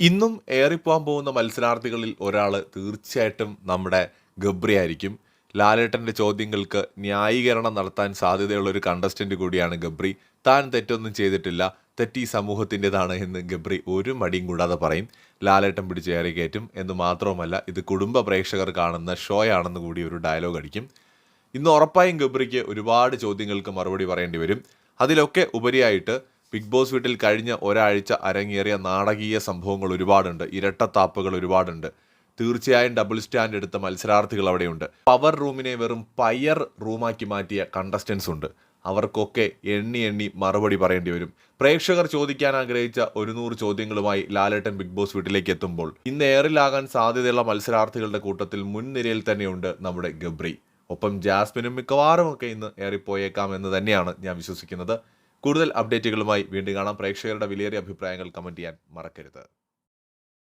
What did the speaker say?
ഇന്നും ഏറിപ്പോകാൻ പോകുന്ന മത്സരാർത്ഥികളിൽ ഒരാൾ തീർച്ചയായിട്ടും നമ്മുടെ ഗബ്രി ആയിരിക്കും. ലാലേട്ടന്റെ ചോദ്യങ്ങൾക്ക് ന്യായീകരണം നടത്താൻ സാധ്യതയുള്ള ഒരു കണ്ടസ്റ്റന്റ് കൂടിയാണ് ഗബ്രി. താൻ തെറ്റൊന്നും ചെയ്തിട്ടില്ല. തെറ്റി സമൂഹത്തിന്റെതാണ് എന്ന് ഗബ്രി ഒരു മടിയും കൂടാതെ പറയും. ലാലേട്ടൻ പിടിച്ച് ഏറി കയറ്റും. എന്ന് മാത്രവുമല്ല ഇത് കുടുംബ പ്രേക്ഷകർ കാണുന്ന ഷോ ആണെന്ന് കൂടി ഒരു ഡയലോഗ് അടിക്കും. ഇന്ന് ഉറപ്പായും ഗബ്രിക്ക് ഒരുപാട് ചോദ്യങ്ങൾക്ക് മറുപടി പറയേണ്ടി വരും. അതിലൊക്കെ ഉപരിയായിട്ട് ബിഗ് ബോസ് വീട്ടിൽ കഴിഞ്ഞ ഒരാഴ്ച അരങ്ങേറിയ നാടകീയ സംഭവങ്ങൾ ഒരുപാടുണ്ട്. ഇരട്ടത്താപ്പുകൾ ഒരുപാടുണ്ട്. തീർച്ചയായും ഡബിൾ സ്റ്റാൻഡ് എടുത്ത മത്സരാർത്ഥികൾ അവിടെയുണ്ട്. പവർ റൂമിനെ വെറും പയർ റൂമാക്കി മാറ്റിയ കണ്ടസ്റ്റൻസ് ഉണ്ട്. അവർക്കൊക്കെ എണ്ണി എണ്ണി മറുപടി പറയേണ്ടി വരും. പ്രേക്ഷകർ ചോദിക്കാൻ ആഗ്രഹിച്ച ഒരു നൂറ് ചോദ്യങ്ങളുമായി ലാലേട്ടൻ ബിഗ് ബോസ് വീട്ടിലേക്ക് എത്തുമ്പോൾ ഇന്ന് ഏറിലാകാൻ സാധ്യതയുള്ള മത്സരാർത്ഥികളുടെ കൂട്ടത്തിൽ മുൻനിരയിൽ തന്നെയുണ്ട് നമ്മുടെ ഗബ്രി. ഒപ്പം ജാസ്മിനും മിക്കവാറും ഒക്കെ ഇന്ന് ഏറിപ്പോയേക്കാം എന്ന് തന്നെയാണ് ഞാൻ വിശ്വസിക്കുന്നത്. കൂടുതൽ അപ്ഡേറ്റുകളുമായി വീണ്ടും കാണാം. പ്രേക്ഷകരുടെ വിലയേറിയ അഭിപ്രായങ്ങൾ കമന്റ് ചെയ്യാൻ മറക്കരുത്.